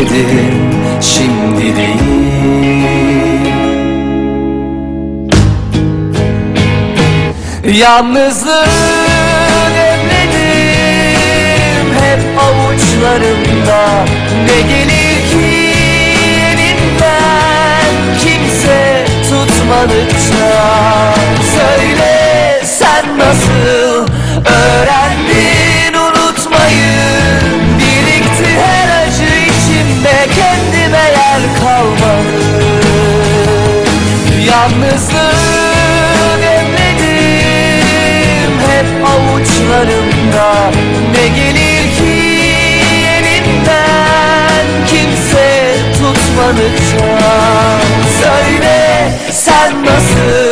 dedim şimdi değil. Yalnızlığı demledim hep avuçlarımda. Ne gelir ki elinden kimse tutmadıkça Yalnızlığı demledim hep avuçlarımda Ne gelir ki elimden kimse tutmadıkça? Söyle sen nasıl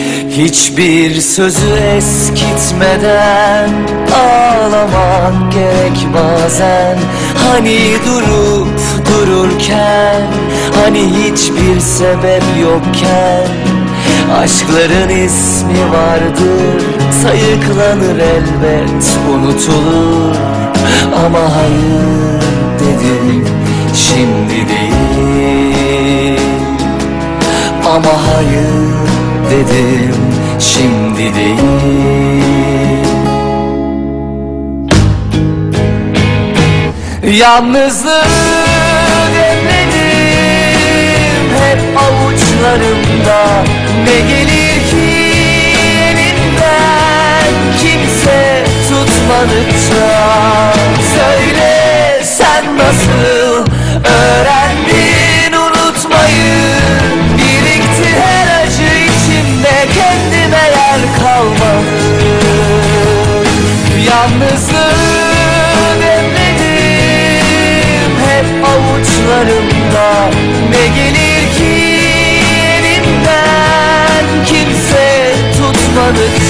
Hiçbir sözü eskitmeden Ağlamak gerek bazen. Hani durup dururken Hani hiçbir sebep yokken. Aşkların ismi vardır Sayıklanır elbet unutulur. Ama hayır dedim şimdi değil. Yalnızlığı demledim hep avuçlarımda. Ne gelir ki elimden kimse tutmadıkça? Söyle sen nasıl Yalnızlığı demledim hep avuçlarımda. Ne gelir ki elimden kimse tutmadıkça